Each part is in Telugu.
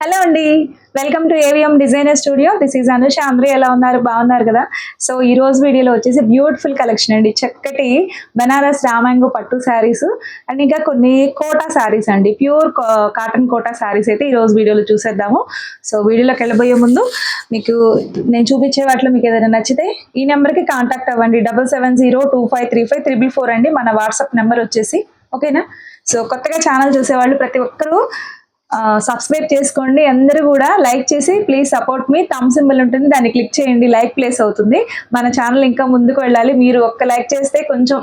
హలో అండి. Welcome to AVM designer studio this is Anusha అందరూ ఎలా ఉన్నారు? బాగున్నారు కదా? సో ఈ రోజు వీడియోలో వచ్చేసి బ్యూటిఫుల్ కలెక్షన్ అండి. చక్కటి బనారస్ రామాంగో పట్టు శారీస్ అండ్ ఇంకా కొన్ని కోటా శారీస్ అండి. ప్యూర్ కాటన్ కోటా శారీస్ అయితే ఈ రోజు వీడియోలో చూసేద్దాము. సో వీడియోలోకి వెళ్ళబోయే ముందు మీకు నేను చూపించే వాటిలో మీకు ఏదైనా నచ్చితే ఈ నెంబర్కి కాంటాక్ట్ అవ్వండి. Double seven zero two five three five triple four అండి. మన వాట్సాప్ నెంబర్ వచ్చేసి ఓకేనా? సో కొత్తగా ఛానల్ చూసేవాళ్ళు ప్రతి ఒక్కరూ సబ్స్క్రైబ్ చేసుకోండి. అందరూ కూడా లైక్ చేసి ప్లీజ్ సపోర్ట్ మీ థమ్ సింబల్ ఉంటుంది. దాన్ని క్లిక్ చేయండి. లైక్ ప్లేస్ అవుతుంది. మన ఛానల్ ఇంకా ముందుకు వెళ్ళాలి. మీరు ఒక్క లైక్ చేస్తే కొంచెం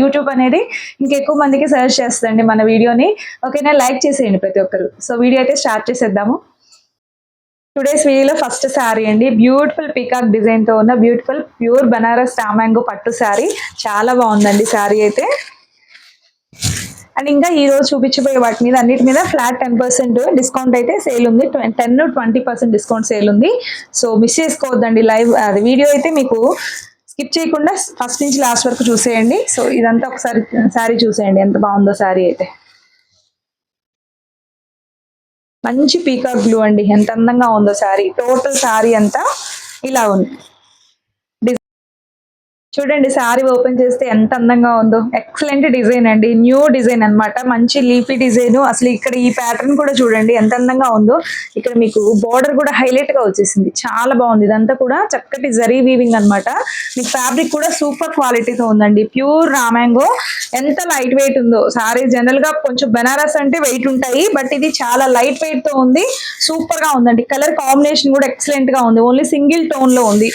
యూట్యూబ్ అనేది ఇంకెక్కువ మందికి సజెస్ట్ చేస్తుందండి మన వీడియోని. ఓకేనా? లైక్ చేసేయండి ప్రతి ఒక్కరు. సో వీడియో అయితే స్టార్ట్ చేసేద్దాము. టుడేస్ వీడియోలో ఫస్ట్ శారీ అండి. బ్యూటిఫుల్ పికాక్ డిజైన్తో ఉన్న బ్యూటిఫుల్ ప్యూర్ బనారస్ టామాంగో పట్టు శారీ చాలా బాగుందండి శారీ అయితే. అండ్ ఇంకా ఈ రోజు చూపించబోయే వాటి మీద అన్నిటి మీద ఫ్లాట్ టెన్ పర్సెంట్ డిస్కౌంట్ అయితే సేల్ ఉంది. Ten twenty percent discount sale ఉంది. సో మిస్ చేసుకోవద్దండి లైవ్ uh, అది వీడియో అయితే మీకు స్కిప్ చేయకుండా ఫస్ట్ నుంచి లాస్ట్ వరకు చూసేయండి. సో ఇదంతా ఒకసారి శారీ చూసేయండి. ఎంత బాగుందో శారీ అయితే. మంచి పీకాక్ బ్లూ అండి. ఎంత అందంగా ఉందో శారీ. టోటల్ శారీ అంతా ఇలా ఉంది. చూడండి శారీ ఓపెన్ చేస్తే ఎంత అందంగా ఉందో. ఎక్సలెంట్ డిజైన్ అండి. న్యూ డిజైన్ అన్నమాట. మంచి లీఫీ డిజైన్. అసలు ఇక్కడ ఈ ప్యాటర్న్ కూడా చూడండి ఎంత అందంగా ఉందో. ఇక్కడ మీకు బార్డర్ కూడా హైలైట్గా వచ్చేసింది. చాలా బాగుంది. ఇదంతా కూడా చక్కటి జరీ వీవింగ్ అన్నమాట. మీకు ఫ్యాబ్రిక్ కూడా సూపర్ క్వాలిటీతో ఉందండి. ప్యూర్ రామాంగో ఎంత లైట్ వెయిట్ ఉందో. సారీ జనరల్గా కొంచెం బెనారస్ అంటే వెయిట్ ఉంటాయి బట్ ఇది చాలా లైట్ వెయిట్తో ఉంది. సూపర్గా ఉందండి. కలర్ కాంబినేషన్ కూడా ఎక్సలెంట్గా ఉంది. ఓన్లీ సింగిల్ టోన్లో ఉంది.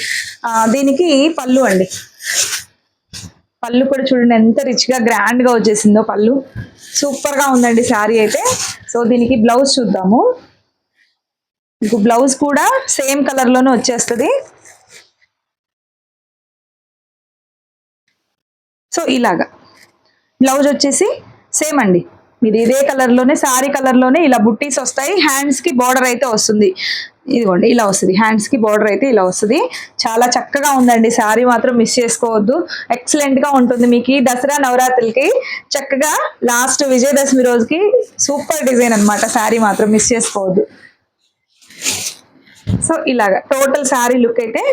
దీనికి పళ్ళు అండి. పళ్ళు కూడా చూడండి ఎంత రిచ్గా గ్రాండ్గా వచ్చేసిందో పళ్ళు. సూపర్గా ఉందండి శారీ అయితే. సో దీనికి బ్లౌజ్ చూద్దాము. మీకు బ్లౌజ్ కూడా సేమ్ కలర్లోనే వచ్చేస్తుంది. సో ఇలాగా. బ్లౌజ్ వచ్చేసి సేమ్ అండి. ఇది ఇదే కలర్లోనే సారీ కలర్లోనే ఇలా బుట్టీస్ వస్తాయి. హ్యాండ్స్కి బార్డర్ అయితే వస్తుంది. ఇదిగోండి ఇలా వస్తుంది. హ్యాండ్స్కి బార్డర్ అయితే ఇలా వస్తుంది. చాలా చక్కగా ఉందండి. శారీ మాత్రం మిస్ చేసుకోవద్దు. ఎక్సలెంట్గా ఉంటుంది మీకు ఈ దసరా నవరాత్రులకి. చక్కగా లాస్ట్ విజయదశమి రోజుకి సూపర్ డిజైన్ అనమాట శారీ మాత్రం మిస్ చేసుకోవద్దు. సో ఇలాగా టోటల్ శారీ లుక్ అయితే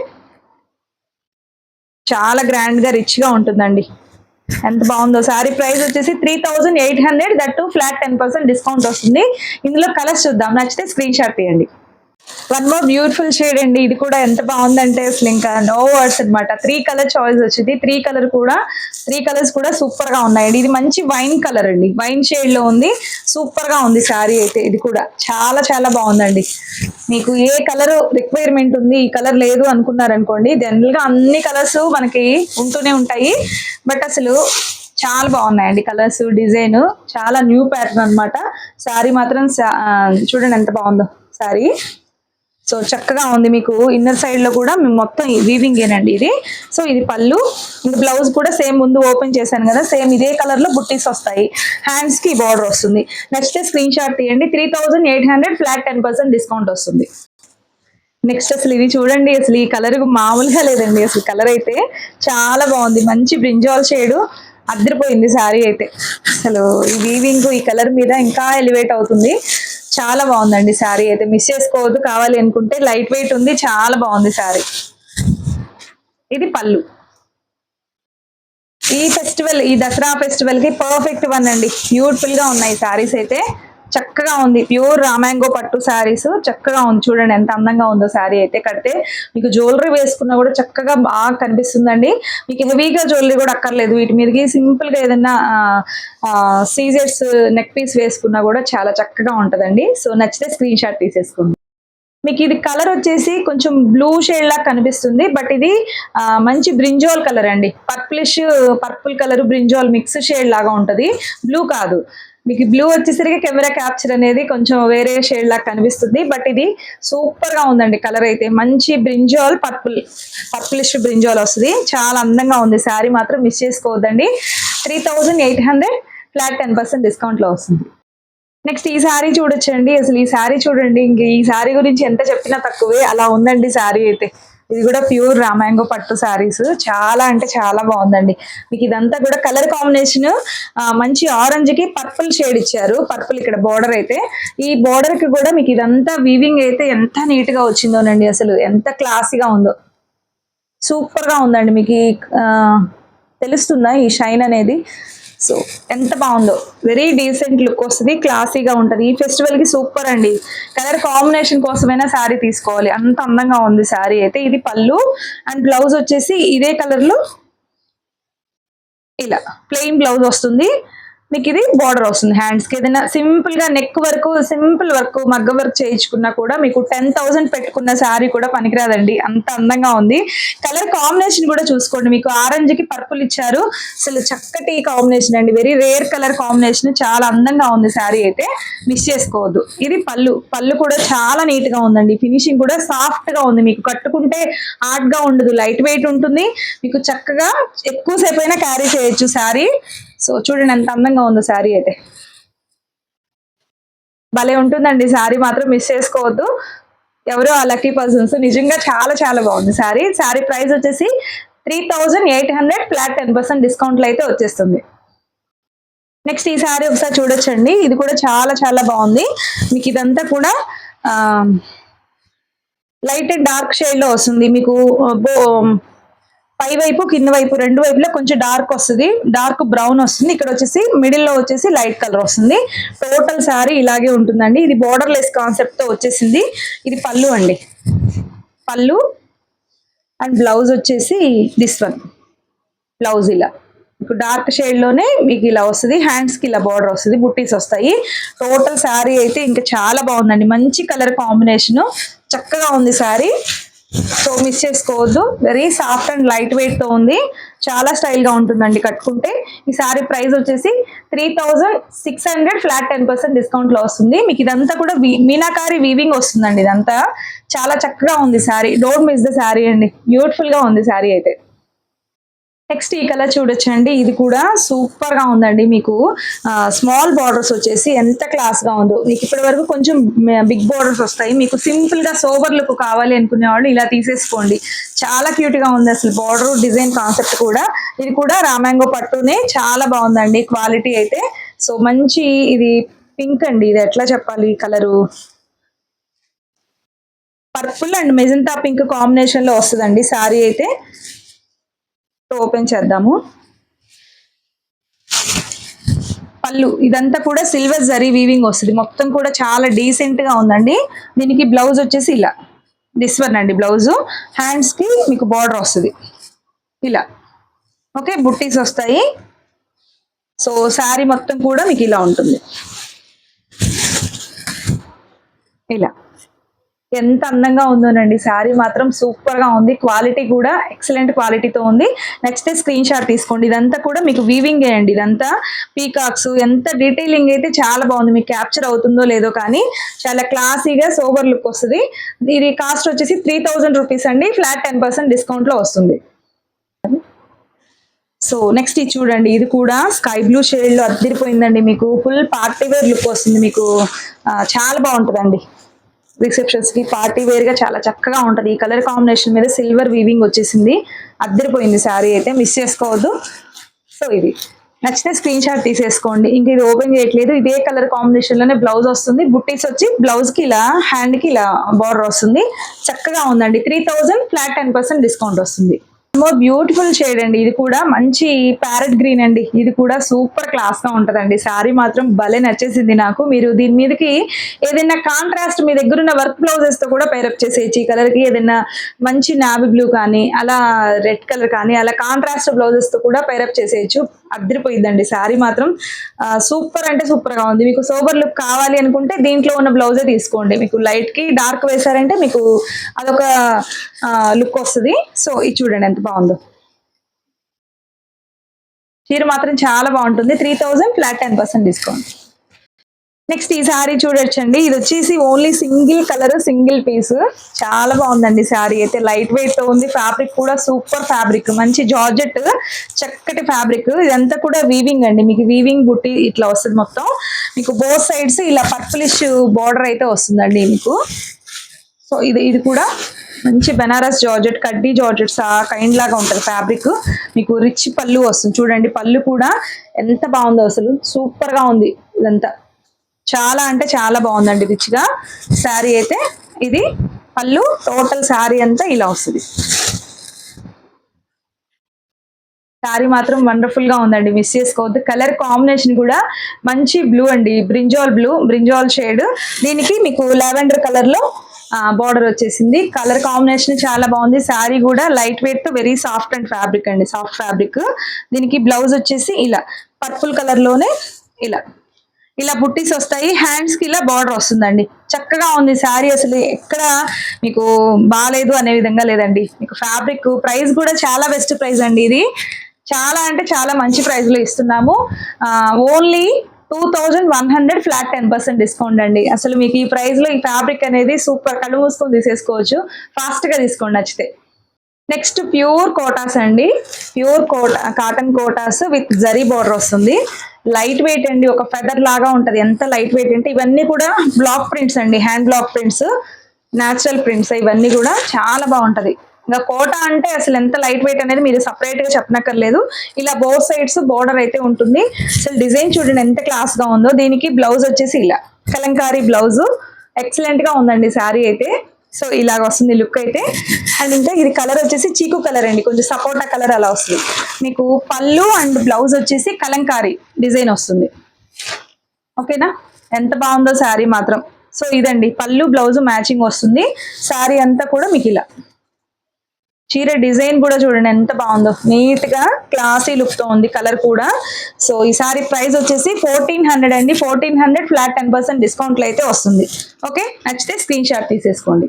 చాలా గ్రాండ్గా రిచ్గా ఉంటుందండి. ఎంత బాగుందో? సారీ ప్రైస్ వచ్చేసి three thousand eight hundred. That too flat ten percent discount వస్తుంది. ఇందులో కలర్స్ చూద్దాం. నచ్చితే స్క్రీన్ షాట్ తీయండి. వన్ మోర్ బ్యూటిఫుల్ షేడ్ అండి. ఇది కూడా ఎంత బాగుందంటే అసలు ఇంకా నో వర్డ్స్ అన్నమాట. త్రీ కలర్ చాయిస్ వచ్చింది. త్రీ కలర్ కూడా త్రీ కలర్స్ కూడా సూపర్గా ఉన్నాయండి. ఇది మంచి వైన్ కలర్ అండి. వైన్ షేడ్లో ఉంది. సూపర్గా ఉంది శారీ అయితే. ఇది కూడా చాలా చాలా బాగుందండి. మీకు ఏ కలర్ రిక్వైర్మెంట్ ఉంది ఈ కలర్ లేదు అనుకున్నారనుకోండి జనరల్గా అన్ని కలర్స్ మనకి ఉంటూనే ఉంటాయి. బట్ అసలు చాలా బాగున్నాయండి కలర్స్ డిజైన్ చాలా న్యూ ప్యాటర్న్ అన్నమాట. శారీ మాత్రం చూడండి ఎంత బాగుందో. శారీ సో చక్కగా ఉంది మీకు ఇన్నర్ సైడ్లో కూడా మేము మొత్తం వీవింగ్ ఏనండి ఇది. సో ఇది పళ్ళు బ్లౌజ్ కూడా సేమ్ ముందు ఓపెన్ చేశాను కదా సేమ్ ఇదే కలర్లో బుట్టీస్ వస్తాయి. హ్యాండ్స్కి బార్డర్ వస్తుంది. నెక్స్ట్ స్క్రీన్ షాట్ తీయండి. Three thousand eight hundred flat ten percent discount వస్తుంది. నెక్స్ట్ అసలు ఇది చూడండి అసలు ఈ కలర్ మామూలుగా లేదండి. అసలు కలర్ అయితే చాలా బాగుంది. మంచి బ్రింజాల్ షేడ్ అద్దరిపోయింది శారీ అయితే. అసలు ఈ వీవింగ్ ఈ కలర్ మీద ఇంకా ఎలివేట్ అవుతుంది. చాలా బాగుందండి శారీ అయితే మిస్ చేసుకోవద్దు. కావాలి అనుకుంటే లైట్ వెయిట్ ఉంది చాలా బాగుంది శారీ. ఇది పళ్ళు. ఈ ఫెస్టివల్ ఈ దసరా ఫెస్టివల్కి పర్ఫెక్ట్ వన్ అండి. బ్యూటిఫుల్గా ఉన్నాయి శారీస్ అయితే. చక్కగా ఉంది. ప్యూర్ రామాంగో పట్టు శారీస్. చక్కగా ఉంది. చూడండి ఎంత అందంగా ఉందో శారీ అయితే కడితే. మీకు జ్యువెలరీ వేసుకున్నా కూడా చక్కగా బాగా కనిపిస్తుందండి. మీకు హెవీగా జ్యువెలరీ కూడా అక్కర్లేదు. వీటి మీదకి సింపుల్గా ఏదైనా సీజర్స్ నెక్ పీస్ వేసుకున్నా కూడా చాలా చక్కగా ఉంటుందండి. సో నచ్చితే స్క్రీన్ షాట్ తీసేసుకోండి. మీకు ఇది కలర్ వచ్చేసి కొంచెం బ్లూ షేడ్ లాగా కనిపిస్తుంది. బట్ ఇది మంచి బ్రింజాల్ కలర్ అండి. Purplish purple colour brinjal mix shade లాగా ఉంటుంది. బ్లూ కాదు. మీకు బ్లూ వచ్చేసరికి కెమెరా క్యాప్చర్ అనేది కొంచెం వేరే షేడ్ లాగా కనిపిస్తుంది. బట్ ఇది సూపర్గా ఉందండి కలర్ అయితే. మంచి బ్రింజాల్ పర్పుల్ పర్పులిష్ బ్రింజాల్ వస్తుంది. చాలా అందంగా ఉంది. శారీ మాత్రం మిస్ చేసుకోవద్దండి. Three thousand eight hundred flat ten percent డిస్కౌంట్లో వస్తుంది. నెక్స్ట్ ఈ శారీ చూడొచ్చండి. అసలు ఈ శారీ చూడండి. ఇంక ఈ శారీ గురించి ఎంత చెప్పినా తక్కువే. అలా ఉందండి శారీ అయితే. ఇది కూడా ప్యూర్ రామాయంగో పట్టు శారీస్. చాలా అంటే చాలా బాగుందండి. మీకు ఇదంతా కూడా కలర్ కాంబినేషన్ మంచి ఆరెంజ్కి పర్పుల్ షేడ్ ఇచ్చారు. పర్పుల్ ఇక్కడ బోర్డర్ అయితే. ఈ బోర్డర్కి కూడా మీకు ఇదంతా వీవింగ్ అయితే ఎంత నీట్గా వచ్చిందోనండి అసలు. ఎంత క్లాసీగా ఉందో. సూపర్గా ఉందండి. మీకు తెలుస్తుందా ఈ షైన్ అనేది? సో ఎంత బాగుందో. వెరీ డీసెంట్ లుక్ వస్తుంది క్లాసీగా ఉంటుంది. ఈ ఫెస్టివల్కి సూపర్ అండి. కలర్ కాంబినేషన్ కోసమైనా శారీ తీసుకోవాలి. అంత అందంగా ఉంది శారీ అయితే. ఇది పళ్ళు అండ్ బ్లౌజ్ వచ్చేసి ఇదే కలర్లో ఇలా ప్లెయిన్ బ్లౌజ్ వస్తుంది. మీకు ఇది బార్డర్ వస్తుంది. హ్యాండ్స్కి ఏదైనా సింపుల్గా నెక్ వరకు సింపుల్ వర్క్ మగ్గ వర్క్ చేయించుకున్నా కూడా మీకు టెన్ థౌసండ్ పెట్టుకున్న శారీ కూడా పనికిరాదండి. అంత అందంగా ఉంది. కలర్ కాంబినేషన్ కూడా చూసుకోండి. మీకు ఆరెంజ్కి పర్పుల్ ఇచ్చారు. అసలు చక్కటి కాంబినేషన్ అండి. వెరీ రేర్ కలర్ కాంబినేషన్ చాలా అందంగా ఉంది శారీ అయితే. మిస్ చేసుకోవద్దు. ఇది పళ్ళు. పళ్ళు కూడా చాలా నీట్గా ఉందండి. ఫినిషింగ్ కూడా సాఫ్ట్గా ఉంది. మీకు కట్టుకుంటే హార్డ్గా ఉండదు. లైట్ వెయిట్ ఉంటుంది. మీకు చక్కగా ఎక్కువసేపు అయినా క్యారీ చేయొచ్చు శారీ సో చూడండి ఎంత అందంగా ఉందో శారీ అయితే. భలే ఉంటుందండి శారీ మాత్రం మిస్ చేసుకోవద్దు. ఎవరో ఆ లక్కీ పర్సన్స్ నిజంగా చాలా చాలా బాగుంది శారీ. శారీ ప్రైస్ వచ్చేసి three thousand eight hundred flat ten percent డిస్కౌంట్లో అయితే వచ్చేస్తుంది. నెక్స్ట్ ఈ శారీ ఒకసారి చూడొచ్చండి. ఇది కూడా చాలా చాలా బాగుంది. మీకు ఇదంతా కూడా లైట్ అండ్ డార్క్ షేడ్లో వస్తుంది. మీకు బో- పై వైపు కింద వైపు రెండు వైపులా కొంచెం డార్క్ వస్తుంది. డార్క్ బ్రౌన్ వస్తుంది. ఇక్కడ వచ్చేసి మిడిల్లో వచ్చేసి లైట్ కలర్ వస్తుంది. టోటల్ శారీ ఇలాగే ఉంటుందండి. ఇది బోర్డర్ లెస్ కాన్సెప్ట్తో వచ్చేసింది. ఇది పళ్ళు అండి. పళ్ళు అండ్ బ్లౌజ్ వచ్చేసి దిస్ వన్ బ్లౌజ్ ఇలా. మీకు డార్క్ షేడ్లోనే మీకు ఇలా వస్తుంది. హ్యాండ్స్కి ఇలా బార్డర్ వస్తుంది. బుట్టీస్ వస్తాయి. టోటల్ శారీ అయితే ఇంకా చాలా బాగుందండి. మంచి కలర్ కాంబినేషన్ చక్కగా ఉంది శారీ సో మిస్ చేసుకోవద్దు. వెరీ సాఫ్ట్ అండ్ లైట్ వెయిట్తో ఉంది. చాలా స్టైల్గా ఉంటుందండి కట్టుకుంటే. ఈ సారీ ప్రైస్ వచ్చేసి three thousand six hundred flat ten percent డిస్కౌంట్లో వస్తుంది. మీకు ఇదంతా కూడా వీ- మీనాకారి వీవింగ్ వస్తుందండి ఇదంతా. చాలా చక్కగా ఉంది sari don't miss the sari అండి. బ్యూటిఫుల్గా ఉంది శారీ అయితే. నెక్స్ట్ ఈ కలర్ చూడొచ్చండి. ఇది కూడా సూపర్గా ఉందండి మీకు. స్మాల్ బార్డర్స్ వచ్చేసి ఎంత క్లాస్గా ఉందో. మీకు ఇప్పటి వరకు కొంచెం బిగ్ బార్డర్స్ వస్తాయి. మీకు సింపుల్గా సోబర్ లుక్ కావాలి అనుకునే వాళ్ళు ఇలా తీసేసుకోండి. చాలా క్యూట్గా ఉంది అసలు బార్డర్ డిజైన్ కాన్సెప్ట్ కూడా. ఇది కూడా రామాంగో పట్టునే చాలా బాగుందండి. క్వాలిటీ అయితే. సో మంచి ఇది పింక్ అండి. ఇది ఎట్లా చెప్పాలి colour purple and magenta pink కాంబినేషన్లో వస్తుందండి. సారీ అయితే. ఓపెన్ చేద్దాము. పళ్ళు ఇదంతా కూడా సిల్వర్ జరీ వీవింగ్ వస్తుంది. మొత్తం కూడా చాలా డీసెంట్గా ఉందండి. దీనికి బ్లౌజ్ వచ్చేసి ఇలా. దిస్ వన్ అండి బ్లౌజ్ హ్యాండ్స్కి మీకు బార్డర్ వస్తుంది. ఇలా. ఓకే బుట్టీస్ వస్తాయి. సో శారీ మొత్తం కూడా మీకు ఇలా ఉంటుంది. ఇలా. ఎంత అందంగా ఉందోనండి. శారీ మాత్రం సూపర్గా ఉంది. క్వాలిటీ కూడా ఎక్సలెంట్ క్వాలిటీతో ఉంది. నెక్స్ట్ స్క్రీన్ షాట్ తీసుకోండి. ఇదంతా కూడా మీకు వీవింగ్ అండి. ఇదంతా పీకాక్స్ ఎంత డీటెయిలింగ్ అయితే చాలా బాగుంది. మీకు క్యాప్చర్ అవుతుందో లేదో కానీ చాలా క్లాసీగా సోబర్ లుక్ వస్తుంది. ఇది కాస్ట్ వచ్చేసి త్రీ థౌజండ్ రూపీస్ అండి. ఫ్లాట్ టెన్ పర్సెంట్ డిస్కౌంట్లో వస్తుంది. సో నెక్స్ట్ ఇది చూడండి. ఇది కూడా స్కై బ్లూ షేడ్లో అద్దరిపోయిందండి మీకు. ఫుల్ పార్టీవేర్ లుక్ వస్తుంది మీకు. చాలా బాగుంటుందండి. రిసెప్షన్స్కి పార్టీ వేర్గా చాలా చక్కగా ఉంటుంది. ఈ కలర్ కాంబినేషన్ మీద సిల్వర్ వీవింగ్ వచ్చేసింది. అద్దరిపోయింది శారీ అయితే మిస్ చేసుకోవద్దు. సో ఇది. నచ్చితే స్క్రీన్ షాట్ తీసేసుకోండి. ఇంక ఇది ఓపెన్ చేయట్లేదు. ఇదే కలర్ కాంబినేషన్లోనే బ్లౌజ్ వస్తుంది. బుట్టీస్ వచ్చి బ్లౌజ్కి ఇలా హ్యాండ్కి ఇలా బార్డర్ వస్తుంది. చక్కగా ఉందండి. Three thousand flat ten percent discount వస్తుంది. బ్యూటిఫుల్ షేడ్ అండి. ఇది కూడా మంచి ప్యారెట్ గ్రీన్ అండి. ఇది కూడా సూపర్ క్లాస్గా ఉంటదండి. శారీ మాత్రం భలే నచ్చేసింది నాకు. మీరు దీని మీదకి ఏదైనా కాంట్రాస్ట్ మీ దగ్గర ఉన్న వర్క్ బ్లౌజెస్తో కూడా పేరప్ చేసేయచ్చు. ఈ కలర్కి ఏదైనా మంచి నావీ బ్లూ కానీ అలా రెడ్ కలర్ కానీ అలా కాంట్రాస్ట్ బ్లౌజెస్తో కూడా పేరప్ చేసేయచ్చు. అద్దరిపోయిందండి శారీ మాత్రం సూపర్ అంటే సూపర్గా ఉంది. మీకు సోబర్ లుక్ కావాలి అనుకుంటే దీంట్లో ఉన్న బ్లౌజే తీసుకోండి. మీకు లైట్కి డార్క్ వేసారంటే మీకు అదొక లుక్ వస్తుంది. సో ఇది చూడండి ఎంత బాగుందో. చీర మాత్రం చాలా బాగుంటుంది. Three thousand flat ten percent discount next ఈ శారీ చూడొచ్చండి. ఇది వచ్చేసి only single colour single piece చాలా బాగుందండి సారీ అయితే. లైట్ వెయిట్తో ఉంది. ఫ్యాబ్రిక్ కూడా సూపర్ ఫ్యాబ్రిక్ మంచి జార్జెట్ చక్కటి ఫ్యాబ్రిక్ ఇదంతా కూడా వీవింగ్ అండి. మీకు వీవింగ్ బుట్టి ఇట్లా వస్తుంది మొత్తం. మీకు బోత్ సైడ్స్ ఇలా పర్పులిష్ బార్డర్ అయితే వస్తుందండి మీకు. సో ఇది ఇది కూడా మంచి బెనారస్ జార్జెట్ కడ్డీ జార్జెట్స్ ఆ కైండ్ లాగా ఉంటుంది ఫ్యాబ్రిక్ మీకు రిచ్ పళ్ళు వస్తుంది. చూడండి పళ్ళు కూడా ఎంత బాగుందో అసలు. సూపర్గా ఉంది ఇదంతా. చాలా అంటే చాలా బాగుందండి రిచ్గా శారీ అయితే ఇది పళ్ళు టోటల్ శారీ అంతా ఇలా వస్తుంది. శారీ మాత్రం వండర్ఫుల్గా ఉందండి. మిస్ చేసుకోవద్దు. కలర్ కాంబినేషన్ కూడా మంచి బ్లూ అండి. బ్రింజాల్ బ్లూ బ్రింజాల్ షేడ్ దీనికి మీకు లావెండర్ కలర్లో బార్డర్ వచ్చేసింది. కలర్ కాంబినేషన్ చాలా బాగుంది. శారీ కూడా light weight very soft and fabric అండి. సాఫ్ట్ ఫ్యాబ్రిక్ దీనికి బ్లౌజ్ వచ్చేసి ఇలా పర్పుల్ కలర్లోనే ఇలా. ఇలా బుట్టీస్ వస్తాయి. హ్యాండ్స్కి ఇలా బార్డర్ వస్తుందండి. చక్కగా ఉంది శారీ అసలు. ఎక్కడ మీకు బాగాలేదు అనే విధంగా లేదండి. మీకు ఫ్యాబ్రిక్ ప్రైస్ కూడా చాలా బెస్ట్ ప్రైస్ అండి ఇది. చాలా అంటే చాలా మంచి ప్రైస్లో ఇస్తున్నాము. Only two thousand one hundred flat ten percent discount అండి. అసలు మీకు ఈ ప్రైస్లో ఈ ఫ్యాబ్రిక్ అనేది సూపర్ కళ్ళు మూసుకొని తీసేసుకోవచ్చు. ఫాస్ట్గా తీసుకోండి నచ్చితే. నెక్స్ట్ ప్యూర్ కోటాస్ అండి. Pure Kota cotton Kotas with zari border వస్తుంది. లైట్ వెయిట్ అండి ఒక ఫెదర్ లాగా ఉంటుంది. ఎంత లైట్ వెయిట్ అంటే ఇవన్నీ కూడా బ్లాక్ ప్రింట్స్ అండి. Hand block prints natural prints ఇవన్నీ కూడా చాలా బాగుంటుంది. ఇంకా కోట అంటే అసలు ఎంత లైట్ వెయిట్ అనేది మీరు సపరేట్గా చెప్పనక్కర్లేదు. ఇలా బోత్ సైడ్స్ బోర్డర్ అయితే ఉంటుంది. అసలు డిజైన్ చూడండి ఎంత క్లాస్గా ఉందో. దీనికి బ్లౌజ్ వచ్చేసి ఇలా. కలంకారీ బ్లౌజ్ ఎక్సలెంట్గా ఉందండి శారీ అయితే. సో ఇలాగ వస్తుంది లుక్ అయితే. అండ్ ఇంకా ఇది కలర్ వచ్చేసి చీకు కలర్ అండి. కొంచెం సపోటా కలర్ అలా వస్తుంది. మీకు పళ్ళు అండ్ బ్లౌజ్ వచ్చేసి కలంకారీ డిజైన్ వస్తుంది. ఓకేనా ఎంత బాగుందో శారీ మాత్రం. సో ఇదండి. పళ్ళు బ్లౌజ్ మ్యాచింగ్ వస్తుంది. శారీ అంతా కూడా మీకు ఇలా. చీర డిజైన్ కూడా చూడండి ఎంత బాగుందో. నీట్గా క్లాసీ లుక్తో ఉంది కలర్ కూడా. సో ఈ ప్రైస్ వచ్చేసి ఫోర్టీన్ హండ్రెడ్ అండి. Fourteen hundred flat ten percent డిస్కౌంట్లు అయితే వస్తుంది. ఓకే? నచ్చితే స్క్రీన్ షాట్ తీసేసుకోండి.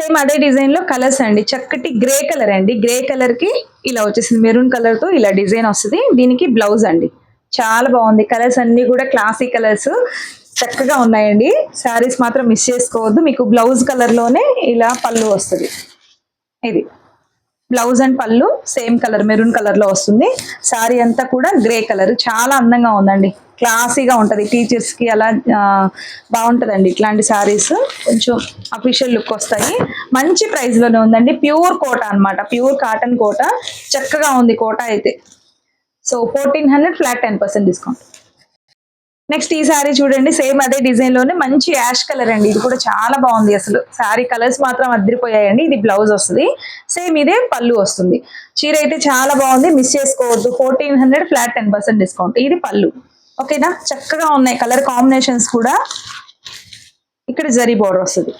సేమ్ అదే డిజైన్లో కలర్స్ అండి. చక్కటి గ్రే కలర్ అండి. గ్రే కలర్కి ఇలా వచ్చేసింది. మెరూన్ కలర్తో ఇలా డిజైన్ వస్తుంది. దీనికి బ్లౌజ్ అండి. చాలా బాగుంది. కలర్స్ అన్ని కూడా క్లాసీ కలర్స్ చక్కగా ఉన్నాయండి. శారీస్ మాత్రం మిస్ చేసుకోవద్దు. మీకు బ్లౌజ్ కలర్లోనే ఇలా పళ్ళు వస్తుంది. ఇది. బ్లౌజ్ అండ్ పళ్ళు సేమ్ కలర్ మెరూన్ కలర్లో వస్తుంది. శారీ అంతా కూడా గ్రే కలర్. చాలా అందంగా ఉందండి. క్లాసీగా ఉంటుంది. టీచర్స్కి అలా బాగుంటుందండి ఇట్లాంటి శారీస్ కొంచెం అఫీషియల్ లుక్ వస్తాయి. మంచి ప్రైస్లోనే ఉందండి. ప్యూర్ కోట అన్నమాట. Pure cotton Kota. చక్కగా ఉంది కోట అయితే. So fourteen hundred flat ten percent discount next ఈ శారీ చూడండి సేమ్ అదే డిజైన్లోనే మంచి యాష్ కలర్ అండి. ఇది కూడా చాలా బాగుంది అసలు. శారీ కలర్స్ మాత్రం అద్దరిపోయాయండి. ఇది బ్లౌజ్ వస్తుంది. సేమ్ ఇదే పళ్ళు వస్తుంది. చీర అయితే చాలా బాగుంది. మిస్ చేసుకోవద్దు. Fourteen hundred flat ten percent discount ఇది పళ్ళు. ఓకేనా? చక్కగా ఉన్నాయి. కలర్ కాంబినేషన్స్ కూడా. ఇక్కడ జరీ బోర్డర్ వస్తుంది.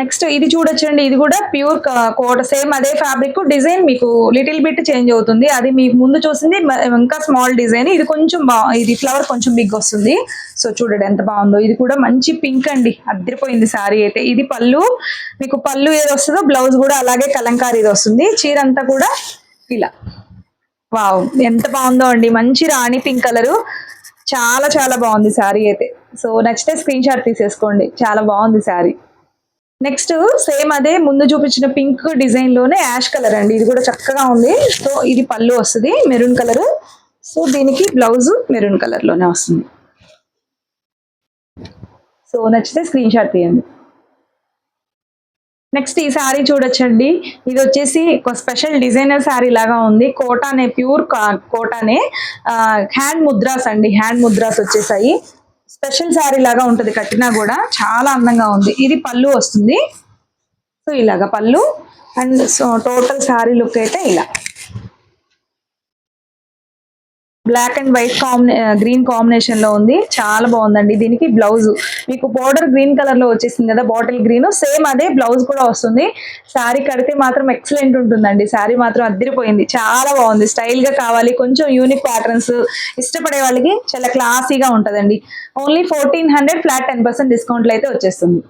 నెక్స్ట్ ఇది చూడొచ్చండి ఇది కూడా ప్యూర్ కోట సేమ్ అదే ఫ్యాబ్రిక్ డిజైన్ మీకు లిటిల్ బిట్ చేంజ్ అవుతుంది. అది మీకు ముందు చూసింది ఇంకా స్మాల్ డిజైన్ ఇది కొంచెం బా ఇది ఫ్లవర్ కొంచెం బిగ్ వస్తుంది. సో చూడండి ఎంత బాగుందో. ఇది కూడా మంచి పింక్ అండి అద్దరిపోయింది సారీ అయితే. ఇది పళ్ళు మీకు పళ్ళు ఏది వస్తుందో బ్లౌజ్ కూడా అలాగే కలంకారీ ఇది వస్తుంది. చీర అంతా కూడా ఇలా. వావ్ ఎంత బాగుందో అండి. మంచి రాణి పింక్ కలర్. చాలా చాలా బాగుంది శారీ అయితే. సో నచ్చితే స్క్రీన్ షాట్ తీసేసుకోండి. చాలా బాగుంది శారీ. నెక్స్ట్ సేమ్ అదే ముందు చూపించిన పింక్ డిజైన్లోనే యాష్ కలర్ అండి. ఇది కూడా చక్కగా ఉంది. సో ఇది పళ్ళు వస్తుంది మెరూన్ కలర్ సో దీనికి బ్లౌజ్ మెరూన్ కలర్లోనే వస్తుంది. సో నచ్చితే స్క్రీన్ షాట్ తీయండి. నెక్స్ట్ ఈ శారీ చూడొచ్చండి. ఇది వచ్చేసి ఒక స్పెషల్ డిజైనర్ శారీ లాగా ఉంది. కోటానే ప్యూర్ కోటానే హ్యాండ్ ముద్రాస్ అండి. హ్యాండ్ ముద్రాస్ వచ్చేసాయి. స్పెషల్ శారీ లాగా ఉంటది కట్టినా కూడా చాలా అందంగా ఉంది. ఇది పళ్ళు వస్తుంది. సో ఇలాగా పళ్ళు and so total sari look అయితే ఇలా. బ్లాక్ అండ్ వైట్ కాంబినే గ్రీన్ కాంబినేషన్లో ఉంది. చాలా బాగుందండి. దీనికి బ్లౌజ్ మీకు బోర్డర్ గ్రీన్ కలర్లో వచ్చేసింది కదా బాటిల్ గ్రీన్ సేమ్ అదే బ్లౌజ్ కూడా వస్తుంది. శారీ కడితే మాత్రం ఎక్సలెంట్ ఉంటుందండి. శారీ మాత్రం అద్దరిపోయింది. చాలా బాగుంది. స్టైల్గా కావాలి. కొంచెం యూనిక్ ప్యాటర్న్స్ ఇష్టపడే వాళ్ళకి చాలా క్లాసీగా ఉంటుందండి. Only fourteen hundred flat ten percent డిస్కౌంట్లు అయితే వచ్చేస్తుంది.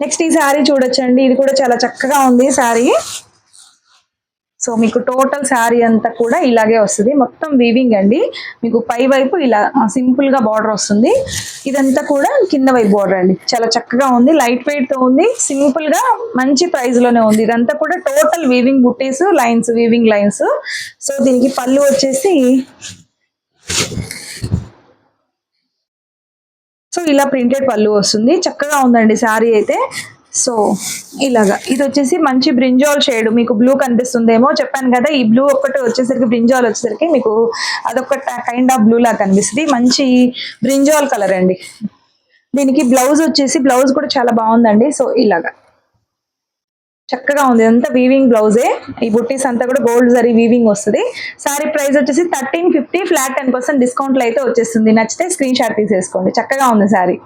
నెక్స్ట్ ఈ శారీ చూడొచ్చండి. ఇది కూడా చాలా చక్కగా ఉంది శారీ సో మీకు టోటల్ శారీ అంతా కూడా ఇలాగే వస్తుంది. మొత్తం వీవింగ్ అండి. మీకు పై వైపు ఇలా సింపుల్గా బార్డర్ వస్తుంది. ఇదంతా కూడా కింద వైపు బార్డర్ అండి. చాలా చక్కగా ఉంది. లైట్ వెయిట్తో ఉంది. సింపుల్గా మంచి ప్రైస్లోనే ఉంది. ఇదంతా కూడా టోటల్ వీవింగ్ బుట్టీస్ లైన్స్ వీవింగ్ లైన్స్ సో దీనికి పళ్ళు వచ్చేసి సో ఇలా ప్రింటెడ్ పళ్ళు వస్తుంది. చక్కగా ఉందండి శారీ అయితే. సో ఇలాగా. ఇది వచ్చేసి మంచి బ్రింజాల్ షేడ్. మీకు బ్లూ కనిపిస్తుందేమో చెప్పాను కదా ఈ బ్లూ ఒక్కటి వచ్చేసరికి బ్రింజాల్ వచ్చేసరికి మీకు అదొక కైండ్ ఆఫ్ బ్లూ లాగా కనిపిస్తుంది. మంచి బ్రింజాల్ కలర్ అండి. దీనికి బ్లౌజ్ వచ్చేసి బ్లౌజ్ కూడా చాలా బాగుందండి. సో ఇలాగా. చక్కగా ఉంది. అంతా వీవింగ్ బ్లౌజే ఈ బుట్టీస్ అంతా కూడా గోల్డ్ జరీ వీవింగ్ వస్తుంది. సారీ ప్రైస్ వచ్చేసి thirteen fifty flat ten percent డిస్కౌంట్లో అయితే వచ్చేస్తుంది. నచ్చితే స్క్రీన్ షాట్ తీసేసుకోండి. చక్కగా ఉంది సారీ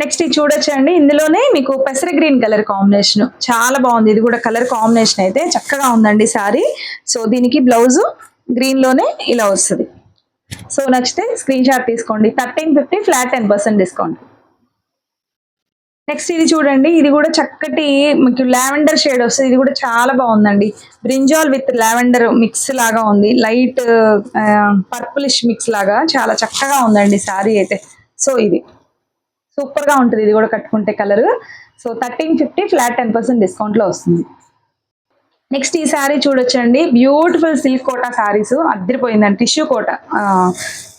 నెక్స్ట్ ఇది చూడొచ్చండి. ఇందులోనే మీకు పెసర గ్రీన్ కలర్ కాంబినేషన్ చాలా బాగుంది. ఇది కూడా కలర్ కాంబినేషన్ అయితే చక్కగా ఉందండి సారీ. సో దీనికి బ్లౌజ్ గ్రీన్లోనే ఇలా వస్తుంది. సో నచ్చితే స్క్రీన్ షాట్ తీసుకోండి. Thirteen fifty flat ten percent discount next ఇది చూడండి. ఇది కూడా చక్కటి మీకు లావెండర్ షేడ్ వస్తుంది. ఇది కూడా చాలా బాగుందండి. బ్రింజాల్ విత్ లావెండర్ మిక్స్ లాగా ఉంది. లైట్ పర్పులిష్ మిక్స్ లాగా చాలా చక్కగా ఉందండి సారీ అయితే. సో ఇది. సూపర్గా ఉంటుంది. ఇది కూడా కట్టుకుంటే colour so thirteen fifty flat ten percent డిస్కౌంట్లో వస్తుంది. నెక్స్ట్ ఈ శారీ చూడొచ్చండి. బ్యూటిఫుల్ సిల్క్ కోటా శారీస్ అద్దరిపోయిందండి టిష్యూ కోట.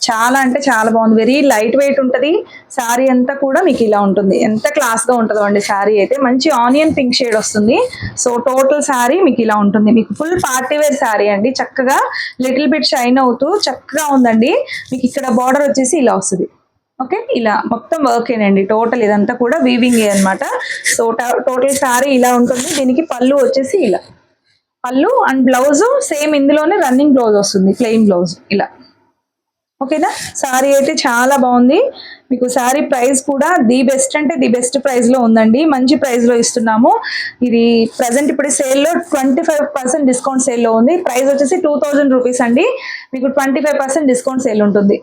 చాలా అంటే చాలా బాగుంది. వెరీ లైట్ వెయిట్ ఉంటుంది. శారీ అంతా కూడా మీకు ఇలా ఉంటుంది. ఎంత క్లాస్గా ఉంటుందో అండి శారీ అయితే. మంచి ఆనియన్ పింక్ షేడ్ వస్తుంది. సో టోటల్ శారీ మీకు ఇలా ఉంటుంది. మీకు ఫుల్ పార్టీ వేర్ శారీ అండి. చక్కగా లిటిల్ బిట్ షైన్ అవుతూ చక్కగా ఉందండి. మీకు ఇక్కడ బార్డర్ వచ్చేసి ఇలా వస్తుంది. ఓకే? ఇలా మొత్తం వర్కేనండి టోటల్ ఇదంతా కూడా వీవింగ్ అన్నమాట. సో టోటల్ శారీ ఇలా ఉంటుంది. దీనికి పళ్ళు వచ్చేసి ఇలా. పళ్ళు అండ్ బ్లౌజ్ సేమ్ ఇందులోనే రన్నింగ్ బ్లౌజ్ వస్తుంది. ప్లెయిన్ బ్లౌజ్ ఇలా. ఓకేనా? శారీ అయితే చాలా బాగుంది. మీకు శారీ ప్రైస్ కూడా ది బెస్ట్ అంటే ది బెస్ట్ ప్రైస్లో ఉందండి. మంచి ప్రైస్లో ఇస్తున్నాము. ఇది ప్రజెంట్ ఇప్పుడు సేల్లో ట్వంటీ ఫైవ్ పర్సెంట్ డిస్కౌంట్ సేల్లో ఉంది. ప్రైస్ వచ్చేసి టూ థౌజండ్ రూపీస్ అండి. మీకు twenty five percent discount sale ఉంటుంది.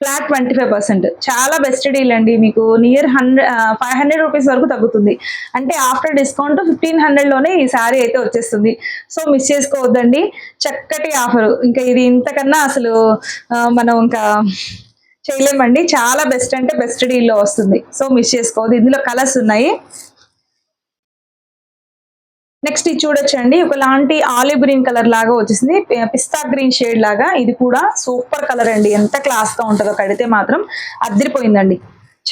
ఫ్లాట్ ట్వంటీ ఫైవ్ పర్సెంట్ చాలా బెస్ట్ డీల్ అండి. మీకు near hundred five hundred rupees వరకు తగ్గుతుంది. అంటే ఆఫ్టర్ డిస్కౌంట్ ఫిఫ్టీన్ హండ్రెడ్లోనే ఈ శారీ అయితే వచ్చేస్తుంది. సో మిస్ చేసుకోవద్దండి. చక్కటి ఆఫర్ ఇంకా ఇది ఇంతకన్నా అసలు మనం ఇంకా చేయలేమండి. చాలా బెస్ట్ అంటే బెస్ట్ డీల్లో వస్తుంది. సో మిస్ చేసుకోవద్దు. ఇందులో కలర్స్ ఉన్నాయి. నెక్స్ట్ ఇది చూడొచ్చండి. ఒకలాంటి ఆలివ్ గ్రీన్ కలర్ లాగా వచ్చేసింది. పిస్తా గ్రీన్ షేడ్ లాగా ఇది కూడా సూపర్ కలర్ అండి. ఎంత క్లాస్గా ఉంటుందో కడితే మాత్రం అద్దరిపోయిందండి.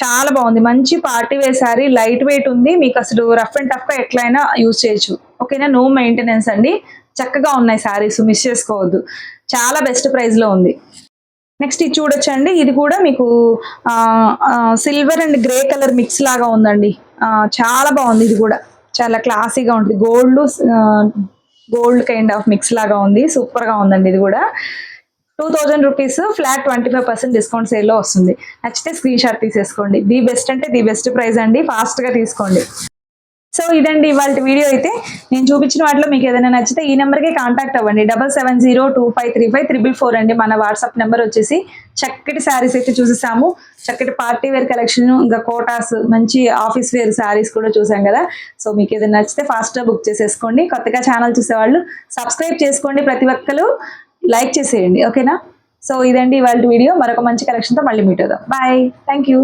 చాలా బాగుంది. మంచి party wear sari light weight ఉంది. మీకు అసలు రఫ్ అండ్ టఫ్గా ఎట్లయినా యూజ్ చేయొచ్చు. ఓకేనా? నో మెయింటెనెన్స్ అండి. చక్కగా ఉన్నాయి శారీస్. మిస్ చేసుకోవద్దు. చాలా బెస్ట్ ప్రైస్లో ఉంది. నెక్స్ట్ ఇది చూడొచ్చండి. ఇది కూడా మీకు silver and grey colour mix లాగా ఉందండి. చాలా బాగుంది ఇది కూడా. చాలా క్లాసీగా ఉంటుంది. Gold gold kind of mix లాగా ఉంది. సూపర్గా ఉందండి ఇది కూడా. Two thousand rupees flat twenty five percent discount సేల్లో వస్తుంది. నచ్చితే స్క్రీన్ షాట్ తీసేసుకోండి. ది బెస్ట్ అంటే ది బెస్ట్ ప్రైస్ అండి. ఫాస్ట్గా తీసుకోండి. సో ఇదండి ఇవాళ వీడియో అయితే. నేను చూపించిన వాటిలో మీకు ఏదైనా నచ్చితే ఈ నెంబర్కి కాంటాక్ట్ అవ్వండి. Double seven zero two five three five triple four అండి మన వాట్సాప్ నెంబర్ వచ్చేసి. చక్కటి శారీస్ అయితే చూసేసాము. చక్కటి పార్టీ వేర్ కలెక్షన్ ఇంకా కోటాస్ మంచి ఆఫీస్ వేర్ శారీస్ కూడా చూసాం కదా. సో మీకు ఏదైనా నచ్చితే ఫాస్ట్గా బుక్ చేసేసుకోండి. కొత్తగా ఛానల్ చూసేవాళ్ళు సబ్స్క్రైబ్ చేసుకోండి ప్రతి ఒక్కరు లైక్ చేసేయండి. ఓకేనా? సో ఇదండి ఇవాళ వీడియో. మరొక మంచి కలెక్షన్తో మళ్ళీ మీట్ అవుదాం. బాయ్. Thank you